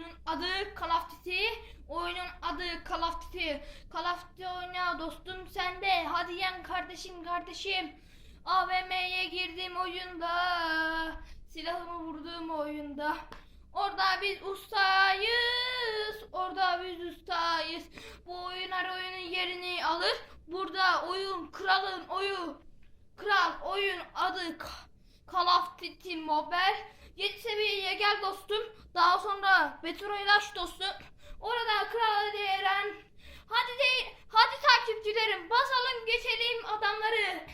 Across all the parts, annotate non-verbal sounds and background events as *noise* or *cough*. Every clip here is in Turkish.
Oyunun adı Call of Duty. Oyunun adı Call of Duty. Call of Duty oyna dostum sen de. Hadi yen kardeşim kardeşim. AVM'ye girdim oyunda. Silahımı vurduğum oyunda. Orada biz ustayız. Orada biz ustayız. Bu oyun her oyunun yerini alır. Burada oyun kralın oyu. Kral oyun adı Call of Duty Mobile. 7 seviyeye gel dostum. Daha sonra Metro'yu aç dostum. Orada Kral Eren. Hadi de hadi takipçilerim basalım geçelim adamları.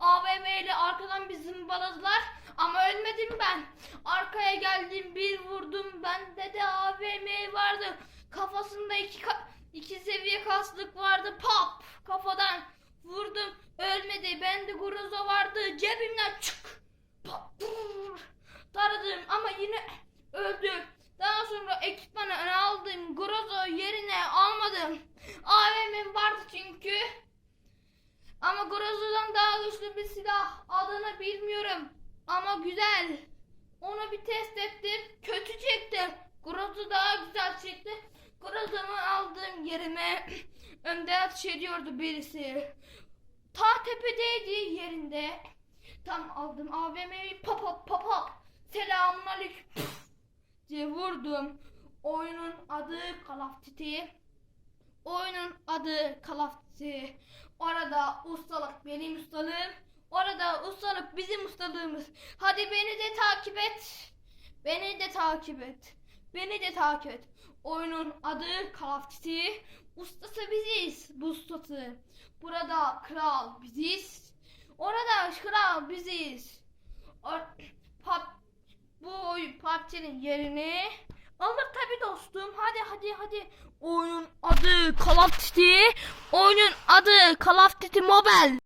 AVM'li arkadan bizim baladılar ama ölmedim ben. Arkaya geldim bir vurdum bende de AVM vardı. Kafasında iki ka- iki seviye kaslık vardı pop kafadan vurdum ölmedi. Bende Groza vardı cebimden çık Ama Groza'dan daha güçlü bir silah. Adını bilmiyorum. Ama güzel. Onu bir test ettim. Kötü çıktı. Groza daha güzel çıktı. Groza'mı aldığım yerime *clears throat* önde ateş ediyordu birisi. Ta tepedeydi yerinde. Tam aldım AVM'yi pop pop pop pop. Selamun aleyküm *clears throat* diye vurdum. Oyunun adı Call of Duty. Oyunun adı Call of Duty. Orada ustalık benim ustalığım. Orada ustalık bizim ustalığımız. Hadi beni de takip et. Beni de takip et. Beni de takip et. Oyunun adı Call of Duty. Ustası biziz. Bu ustası. Burada kral biziz. Orada kral biziz. Or- pub, bu oyun PUBG'nin yerini alır tabi dostum. Hadi hadi hadi. Oyunun adı Call of Duty. Oyunun adı Call of Duty Mobile.